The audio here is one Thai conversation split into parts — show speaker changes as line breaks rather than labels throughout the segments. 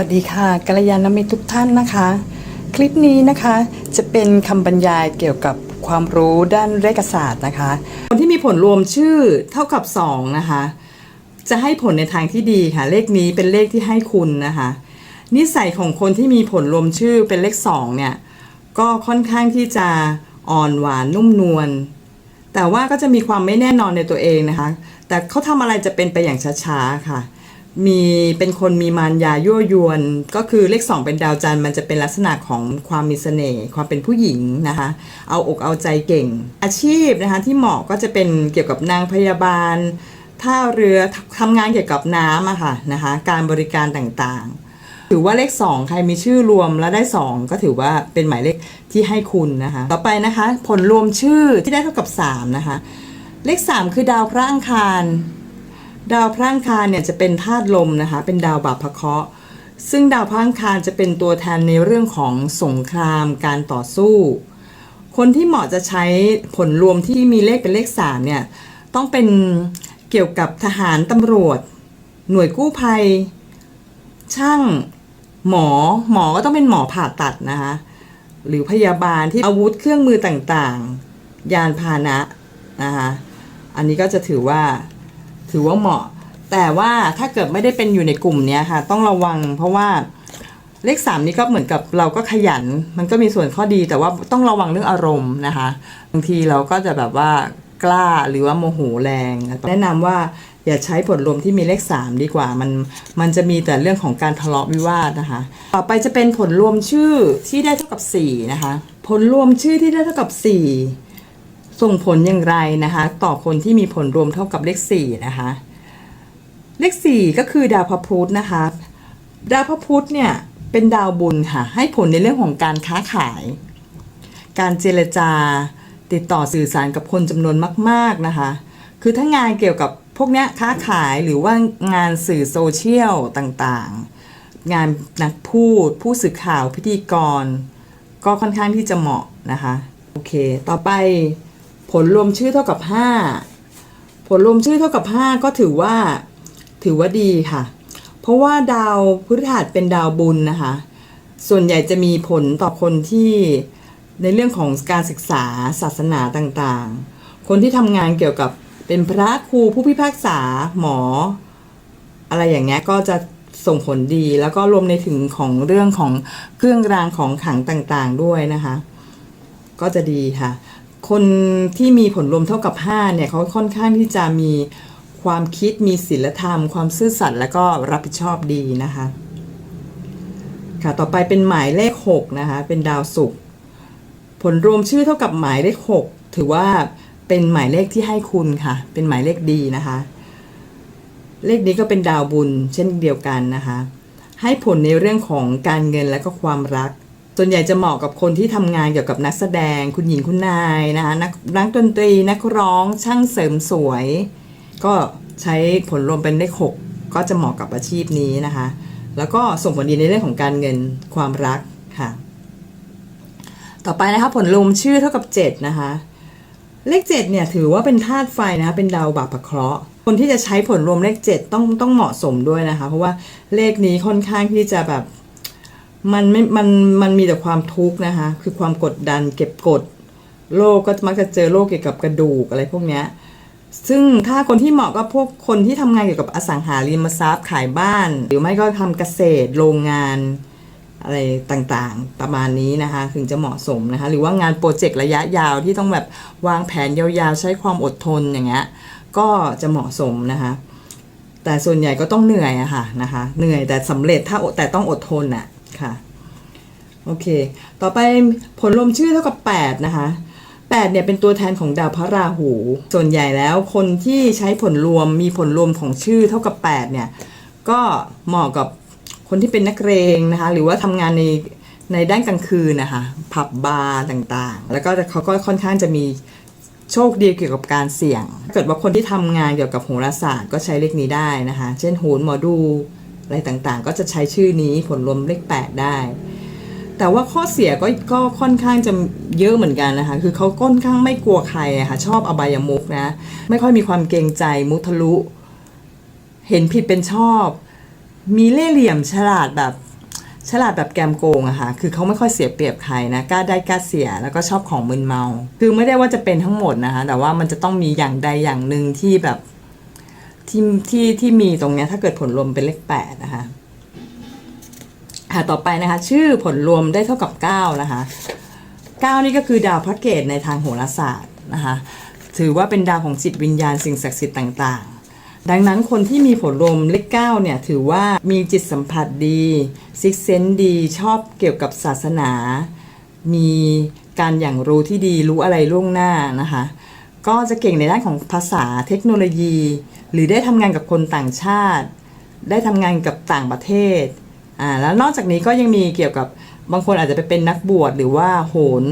วัสดีค่ะกัลยาณมิตรทุกท่านนะคะ คลิปนี้นะคะจะเป็นคำบรรยายเกี่ยวกับความรู้ด้านเลขศาสตร์นะคะ คนที่มีผลรวมชื่อเท่ากับ 2 นะคะ จะให้ผลในทางที่ดีค่ะ เลขนี้เป็นเลขที่ให้คุณนะคะ นิสัยของคนที่มีผลรวมชื่อเป็นเลข 2 เนี่ย ก็ค่อนข้างที่จะอ่อนหวานนุ่มนวลแต่ว่าก็จะมีความไม่แน่นอนในตัวเองนะคะ แต่เขาทำอะไรจะเป็นไปอย่างช้าๆค่ะ มีเป็นคนมีมารยายั่วยวน ก็คือเลขสองเป็นดาวจันทร์มันจะเป็นลักษณะของความมีเสน่ห์ความเป็นผู้หญิงนะคะ เอาอกเอาใจเก่ง อาชีพนะคะที่เหมาะก็จะเป็นเกี่ยวกับนางพยาบาลท่าเรือทำงานเกี่ยวกับน้ำอะค่ะนะคะ การบริการต่างๆ ถือว่าเลข 2 ใครมีชื่อรวมแล้วได้ 2 ก็ถือว่าเป็นหมายเลขที่ให้คุณนะคะ ต่อไปนะคะ ผลรวมชื่อที่ได้เท่ากับ 3 นะคะ เลข 3 คือดาวพระอังคาร ดาวพระอังคารเนี่ยจะเป็นธาตุลมนะคะ เป็นดาวบาปพะเคราะห์ซึ่งดาวพระอังคารจะเป็นตัวแทนในเรื่องของสงครามการต่อสู้ คนที่เหมาะจะใช้ผลรวมที่มีเลขเป็นเลข3เนี่ยต้องเป็นเกี่ยวกับทหารตำรวจ หน่วยกู้ภัย ช่างหมอหมอก็ต้องเป็นหมอผ่าตัดนะคะหรือพยาบาลที่อาวุธเครื่องมือต่างๆ ยานพาหนะนะคะอันนี้ก็จะถือว่า ถือว่าเหมาะ แต่ว่าถ้าเกิดไม่ได้เป็นอยู่ในกลุ่มเนี้ยค่ะ ต้องระวังเพราะว่าเลขสามนี้ก็เหมือนกับเราก็ขยัน มันก็มีส่วนข้อดีแต่ว่าต้องระวังเรื่องอารมณ์นะคะบางทีเราก็จะแบบว่ากล้าหรือว่าโมโหแรงแนะนำว่าอย่าใช้ผลรวมที่มีเลข 3 ดีกว่า มันมันจะมีแต่เรื่องของการทะเลาะวิวาทนะคะ ต่อไปจะเป็นผลรวมชื่อที่ได้เท่ากับ 4 นะคะ ผลรวมชื่อที่ได้เท่ากับ 4 ส่งผลอย่างไรนะคะ ต่อคนที่มีผลรวมเท่ากับเลข4นะคะ เลข 4 ก็คือดาวพระพุธนะคะ ดาวพระพุธเนี่ยเป็นดาวบุญค่ะ ให้ผลในเรื่องของการค้าขาย การเจรจาติดต่อสื่อสารกับคนจำนวนมาก ๆนะคะ คือถ้างานเกี่ยวกับพวกเนี้ยค้าขายหรือว่างานสื่อโซเชียลต่างๆ งานนักพูด ผู้สื่อข่าวพิธีกร ก็ค่อนข้างที่จะเหมาะนะคะ โอเค ต่อไป ผลรวมชื่อเท่ากับ 5 ผลรวมชื่อเท่ากับ 5 ก็ถือว่าถือว่าดีค่ะ เพราะว่าดาวพฤหัสเป็นดาวบุญนะคะ ส่วนใหญ่จะมีผลต่อคนที่ในเรื่องของการศึกษาศาสนาต่างๆ คนที่ทำงานเกี่ยวกับเป็นพระครูผู้พิพากษาหมอ อะไรอย่างเงี้ยก็จะส่งผลดีแล้วก็รวมในถึงของเรื่องของเครื่องรางของขลังต่างๆด้วยนะคะ ก็จะดีค่ะ คนที่มีผลรวมเท่ากับ 5 เนี่ยเขาค่อนข้างที่จะมีความคิดมีศีลธรรม ความซื่อสัตย์และก็รับผิดชอบดีนะคะ ค่ะต่อไปเป็นหมายเลข 6 นะคะ เป็นดาวศุกร์ผลรวมชื่อเท่ากับหมายเลข 6 ถือว่าเป็นหมายเลขที่ให้คุณค่ะ เป็นหมายเลขดีนะคะ เลขนี้ก็เป็นดาวบุญเช่นเดียวกันนะคะ ให้ผลในเรื่องของการเงินและก็ความรัก ส่วนใหญ่จะเหมาะกับคนที่ทำงานเกี่ยวกับนักแสดง คุณหญิงคุณนายนะคะนักนักดนตรีนักร้องช่างเสริมสวย ก็ใช้ผลรวมเป็นเลข6ก็จะเหมาะกับอาชีพนี้นะคะ แล้วก็ส่งผลดีในเรื่องของการเงินความรักค่ะ ต่อไปนะคะผลรวมชื่อเท่ากับ7นะคะเลข7เนี่ยถือว่าเป็นธาตุไฟนะคะเป็นดาวบาปะเคราะห์คนที่จะใช้ผลรวมเลข 7 ต้องต้องเหมาะสมด้วยนะคะ เพราะว่าเลขนี้ค่อนข้างที่จะแบบ มันไม่ มัน มันมีแต่ความทุกข์นะคะ คือความกดดันเก็บกด โรคก็มักจะเจอโรคเกี่ยวกับกระดูกอะไรพวกเนี้ย ซึ่งถ้าคนที่เหมาะก็พวกคนที่ทำงานเกี่ยวกับอสังหาริมทรัพย์ขายบ้าน หรือไม่ก็ทำเกษตรโรงงานอะไรต่างๆ ประมาณนี้นะคะ ถึงจะเหมาะสมนะคะ หรือว่างานโปรเจกต์ระยะยาวที่ต้องแบบวางแผนยาวๆ ใช้ความอดทนอย่างเงี้ย ก็จะเหมาะสมนะคะ แต่ส่วนใหญ่ก็ต้องเหนื่อยอะค่ะนะคะ เหนื่อยแต่สำเร็จถ้าแต่ต้องอดทนอะค่ะ โอเค ต่อไปผลรวมชื่อเท่ากับ 8 นะคะ 8 เนี่ยเป็นตัวแทนของดาวพระราหู ส่วนใหญ่แล้วคนที่ใช้ผลรวมมีผลรวมของชื่อเท่ากับ 8 เนี่ย ก็เหมาะกับคนที่เป็นนักเรงนะคะ หรือว่าทำงานในในด้านกลางคืนนะคะ ผับบาร์ต่างๆ แล้วก็เขาก็ค่อนข้างจะมีโชคดีเกี่ยวกับการเสี่ยง ถ้าเกิดว่าคนที่ทำงานเกี่ยวกับโหราศาสตร์ก็ใช้เลขนี้ได้นะคะ เช่นโหนหมอดูอะไรต่างๆ ก็จะใช้ชื่อนี้ผลรวมเลข 8 ได้ แต่ว่าข้อเสียก็ก็ค่อนข้างจะเยอะเหมือนกันนะคะ คือเขาค่อนข้างไม่กลัวใครอะค่ะ ชอบอบายมุกนะ ไม่ค่อยมีความเกรงใจมุทะลุ เห็นผิดเป็นชอบ มีเล่ห์เหลี่ยมฉลาดแบบฉลาดแบบแกมโกงอะค่ะ คือเขาไม่ค่อยเสียเปรียบใครนะ กล้าได้กล้าเสีย แล้วก็ชอบของมึนเมา คือไม่ได้ว่าจะเป็นทั้งหมดนะคะ แต่ว่ามันจะต้องมีอย่างใดอย่างหนึ่งที่แบบที่ที่ที่มีตรงเนี้ยถ้าเกิดผลรวมเป็นเลขแปดนะคะ ค่ะต่อไปนะคะ ชื่อผลรวมได้เท่ากับ 9 นะคะ 9 นี่ก็คือดาวพระเกตในทางโหราศาสตร์นะคะ ถือว่าเป็นดาวของจิตวิญญาณสิ่งศักดิ์สิทธิ์ต่างๆ ดังนั้นคนที่มีผลรวมเลข9เนี่ยถือว่ามีจิตสัมผัสดีซิกเซนดีชอบเกี่ยวกับศาสนา มีการอย่างรู้ที่ดีรู้อะไรล่วงหน้านะคะ ก็จะเก่งในด้านของภาษาเทคโนโลยี หรือได้ทำงานกับคนต่างชาติ ได้ทำงานกับต่างประเทศ อ่าแล้วนอกจากนี้ก็ยังมีเกี่ยวกับบางคนอาจจะไปเป็นนักบวชหรือว่าโหน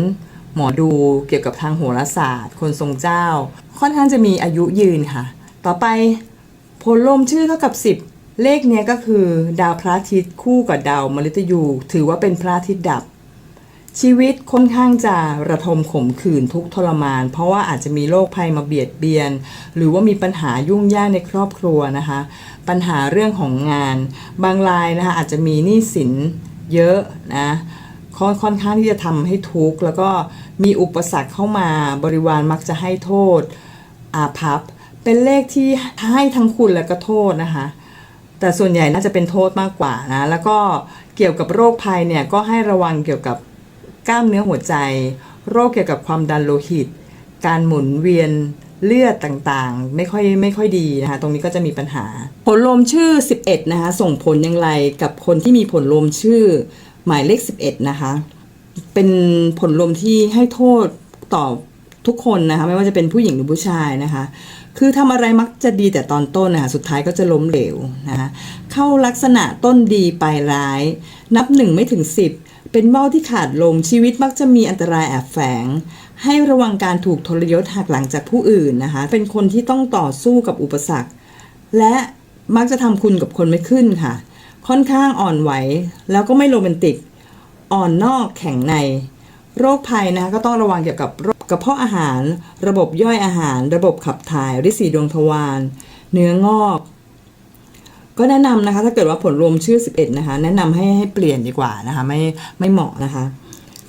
หมอดูเกี่ยวกับทางโหราศาสตร์ คนทรงเจ้า ค่อนข้างจะมีอายุยืนค่ะ ต่อไปผลลมชื่อเท่ากับ 10 เลขเนี้ยก็คือ ดาวพระอาทิตย์คู่กับดาวมฤตยู ถือว่าเป็นพระอาทิตย์ดับ ชีวิตค่อนข้างจะระทมขมขื่นทุกทรมาน เพราะว่าอาจจะมีโรคภัยมาเบียดเบียน หรือว่ามีปัญหายุ่งยากในครอบครัวนะคะ ปัญหาเรื่องของงาน บางรายนะคะอาจจะมีหนี้สินเยอะนะค่อนค่อนข้างที่จะทำให้ทุกข์แล้วก็มีอุปสรรคเข้ามาบริวารมักจะให้โทษอาภัพเป็นเลขที่ให้ทั้งคุณและก็โทษนะคะ แต่ส่วนใหญ่น่าจะเป็นโทษมากกว่านะ แล้วก็เกี่ยวกับโรคภัยเนี่ยก็ให้ระวังเกี่ยวกับ กล้ามเนื้อหัวใจ โรคเกี่ยวกับความดันโลหิต การหมุนเวียนเลือดต่างๆ ไม่ค่อยไม่ค่อยดีนะคะ ตรงนี้ก็จะมีปัญหา ผลลมชื่อ 11 นะคะ ส่งผลอย่างไรกับคนที่มีผลลมชื่อหมายเลข 11 นะคะ เป็นผลลมที่ให้โทษต่อทุกคนนะคะไม่ว่าจะเป็นผู้หญิงหรือผู้ชายนะคะ คือทำอะไรมักจะดีแต่ตอนต้นนะคะสุดท้ายก็จะล้มเหลวนะคะเข้าลักษณะต้นดีปลายร้าย นับหนึ่งไม่ถึงสิบ เป็นเบ้าที่ขาดลงชีวิตมักจะมีอันตรายแอบแฝง ให้ระวังการถูกทรยศหักหลังจากผู้อื่นนะคะ เป็นคนที่ต้องต่อสู้กับอุปสรรค และมักจะทำคุณกับคนไม่ขึ้นค่ะ ค่อนข้างอ่อนไหว แล้วก็ไม่โรแมนติก อ่อนนอกแข็งใน โรคภัยนะคะก็ต้องระวังเกี่ยวกับโรคกระเพาะอาหาร ระบบย่อยอาหาร ระบบขับถ่ายริดสีดวงทวารเนื้องอก ก็แนะนำนะคะ ถ้าเกิดว่าผลรวมชื่อ 11 นะคะ แนะนำให้ให้เปลี่ยนดีกว่านะคะ ไม่ไม่เหมาะนะคะ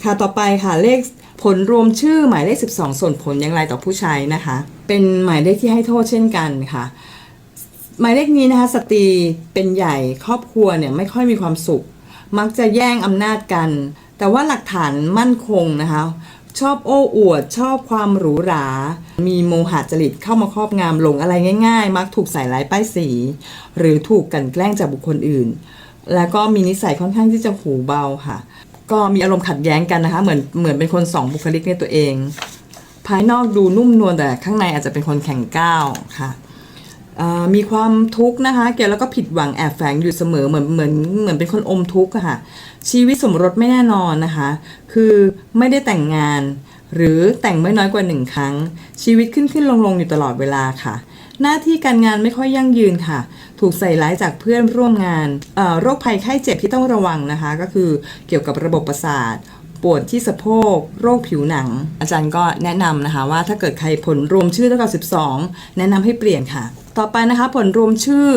ค่ะต่อไปค่ะเลขผลรวมชื่อหมายเลข 12 ส่วนผลอย่างไรต่อผู้ใช้นะคะ เป็นหมายเลขที่ให้โทษเช่นกันค่ะหมายเลขนี้นะคะสตรีเป็นใหญ่ครอบครัวเนี่ยไม่ค่อยมีความสุข มักจะแย่งอำนาจกัน แต่ว่าหลักฐานมั่นคงนะคะ ชอบโอ้อวด ชอบความหรูหรา มีโมหะจริตเข้ามาครอบงำหลงอะไรง่ายๆ มักถูกใส่ร้ายป้ายสี หรือถูกกลันแกล้งจากบุคคลอื่น แล้วก็มีนิสัยค่อนข้างที่จะหูเบาค่ะ ก็มีอารมณ์ขัดแย้งกันนะคะ เหมือนเหมือนเป็นคนสองบุคลิกในตัวเอง ภายนอกดูนุ่มนวลแต่ข้างในอาจจะเป็นคนแข็งก้าวค่ะ มีความทุกข์นะคะเกี่ยวแล้วก็ผิดหวังแอบแฝงอยู่เสมอเหมือนเหมือนเหมือนเป็นคนอมทุกข์อะค่ะ ชีวิตสมรสไม่แน่นอนนะคะ คือไม่ได้แต่งงาน หรือแต่งไม่น้อยกว่าหนึ่งครั้ง ชีวิตขึ้นขึ้นลงลงอยู่ตลอดเวลาค่ะ หน้าที่การงานไม่ค่อยยั่งยืนค่ะ ถูกใส่ร้ายจากเพื่อนร่วมงานโรคภัยไข้เจ็บที่ต้องระวังนะคะ ก็คือเกี่ยวกับระบบประสาท ปวดที่สะโพก โรคผิวหนัง อาจารย์ก็แนะนำนะคะว่าถ้าเกิดใครผลรวมชื่อเท่ากับ12 แนะนำให้เปลี่ยนค่ะ ต่อไปนะคะผลรวมชื่อ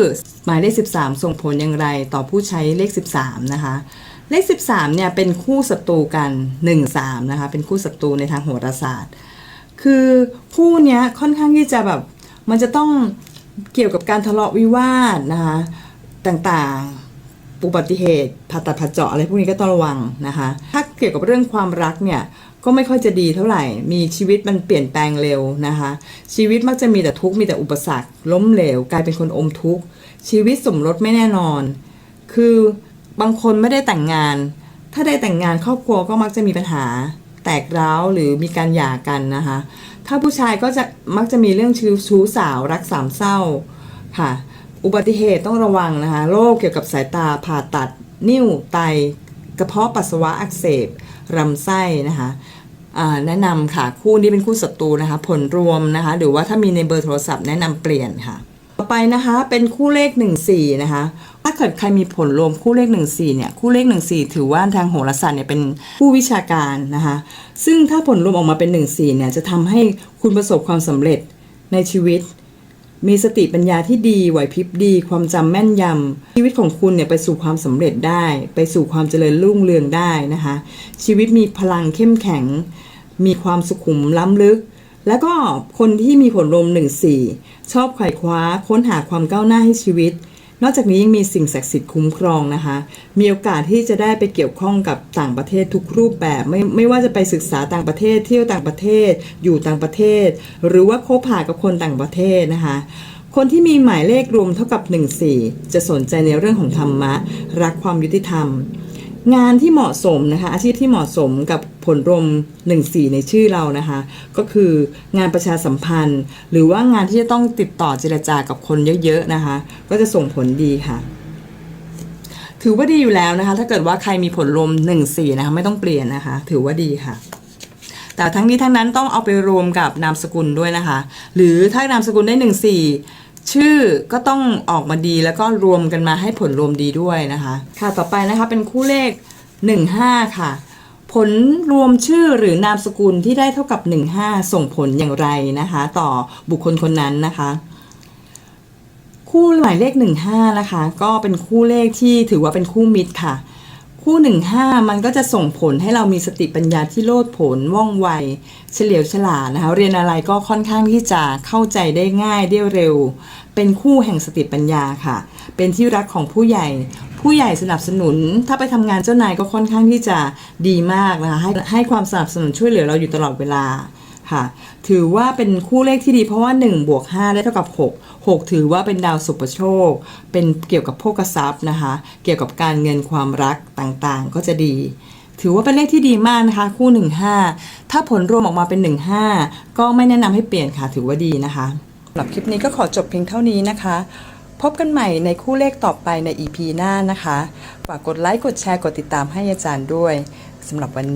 หมายเลข 13 ส่งผลอย่างไรต่อผู้ใช้เลข 13 นะคะเลข 13เนี่ยเป็นคู่ศัตรูกัน 1-3นะคะเป็นคู่ศัตรูในทางโหราศาสตร์ คือคู่เนี้ยค่อนข้างที่จะแบบมันจะต้องเกี่ยวกับการทะเลาะวิวาทนะคะต่างๆ อุบัติเหตุผ่าตัดผ่าเจาะอะไรพวกนี้ก็ต้องระวังนะคะ ถ้าเกี่ยวกับเรื่องความรักเนี่ยก็ไม่ค่อยจะดีเท่าไหร่ มีชีวิตมันเปลี่ยนแปลงเร็วนะคะ ชีวิตมักจะมีแต่ทุกข์มีแต่อุปสรรค ล้มเหลว กลายเป็นคนอมทุกข์ ชีวิตสมรสไม่แน่นอน คือบางคนไม่ได้แต่งงาน ถ้าได้แต่งงานครอบครัวก็มักจะมีปัญหา แตกร้าวหรือมีการหย่ากันนะคะ ถ้าผู้ชายก็จะมักจะมีเรื่องชู้ชู้สาวรักสามเศร้าค่ะ อุบัติเหตุต้องระวังนะคะโรคเกี่ยวกับสายตาผ่าตัด นิ่วไต กระเพาะปัสสาวะอักเสบลำไส้นะคะแนะนำค่ะคู่นี้เป็นคู่ศัตรูนะคะผลรวมนะคะหรือว่าถ้ามีในเบอร์โทรศัพท์แนะนำเปลี่ยนค่ะ ต่อไปนะคะเป็นคู่เลข 14นะคะถ้าเกิดใครมีผลรวมคู่เลข 14เนี่ยคู่เลข 14 ถือว่าทางโหราศาสตร์เนี่ยเป็นผู้วิชาการนะคะซึ่งถ้าผลรวมออกมาเป็น 14เนี่ยจะทำให้คุณประสบความสำเร็จในชีวิต มีสติปัญญาที่ดีไหวพริบดี ความจำแม่นยำชีวิตของคุณเนี่ยไปสู่ความสำเร็จได้ ไปสู่ความเจริญรุ่งเรืองได้นะคะ ชีวิตมีพลังเข้มแข็ง มีความสุขุมล้ำลึก แล้วก็คนที่มีผลรวมหนึ่งสี่ชอบไขว่คว้าค้นหาความก้าวหน้าให้ชีวิต นอกจากนี้ยังมีสิ่งศักดิ์สิทธิ์คุ้มครองนะคะ มีโอกาสที่จะได้ไปเกี่ยวข้องกับต่างประเทศทุกรูปแบบไม่ไม่ว่าจะไปศึกษาต่างประเทศเที่ยวต่างประเทศ อยู่ต่างประเทศ หรือว่าคบหากับคนต่างประเทศนะคะคนที่มีหมายเลขรวมเท่ากับ 14 จะสนใจในเรื่องของธรรมะ รักความยุติธรรม งานที่เหมาะสมนะคะอาชีพที่เหมาะสมกับผลรวม14 ในชื่อเรานะคะ ก็คืองานประชาสัมพันธ์ หรือว่างานที่จะต้องติดต่อเจรจากับคนเยอะๆนะคะ ก็จะส่งผลดีค่ะถือว่าดีอยู่แล้วนะคะ ถ้าเกิดว่าใครมีผลรวม14นะคะไม่ต้องเปลี่ยนนะคะ ถือว่าดีค่ะ แต่ทั้งนี้ทั้งนั้นต้องเอาไปรวมกับนามสกุลด้วยนะคะ หรือถ้านามสกุลได้14 ชื่อก็ต้องออกมาดีแล้วก็รวมกันมาให้ผลรวมดีด้วยนะคะ ค่ะต่อไปนะคะเป็นคู่เลข 15 ค่ะ ผลรวมชื่อหรือนามสกุลที่ได้เท่ากับ 15 ส่งผลอย่างไรนะคะ ต่อบุคคลคนนั้นนะคะ คู่หมายเลข 15 นะคะ ก็เป็นคู่เลขที่ถือว่าเป็นคู่มิตรค่ะ คู่หนึ่งห้ามันก็จะส่งผลให้เรามีสติปัญญาที่โลดโผนว่องไว เฉลียวฉลาดนะคะ เรียนอะไรก็ค่อนข้างที่จะเข้าใจได้ง่ายได้เร็ว เป็นคู่แห่งสติปัญญาค่ะ เป็นที่รักของผู้ใหญ่ ผู้ใหญ่สนับสนุน ถ้าไปทำงานเจ้านายก็ค่อนข้างที่จะดีมากนะคะให้ให้ความสนับสนุนช่วยเหลือเราอยู่ตลอดเวลา ค่ะ ถือว่าเป็นคู่เลขที่ดีเพราะว่า 1 บวก 5 ได้เท่ากับ 6 6 ถือว่าเป็นดาวสุปโชค เป็นเกี่ยวกับโภคทรัพย์นะคะ เกี่ยวกับการเงินความรักต่างๆ ก็จะดี ถือว่าเป็นเลขที่ดีมากนะคะ คู่ 15 ถ้าผลรวมออกมาเป็น 15 ก็ไม่แนะนำให้เปลี่ยนค่ะ ถือว่าดีนะคะสำหรับคลิปนี้ก็ขอจบเพียงเท่านี้นะคะ พบกันใหม่ในคู่เลขต่อไปใน EP หน้านะคะ ฝากกดไลค์ กดแชร์ กดติดตามให้อาจารย์ด้วยสำหรับวันนี้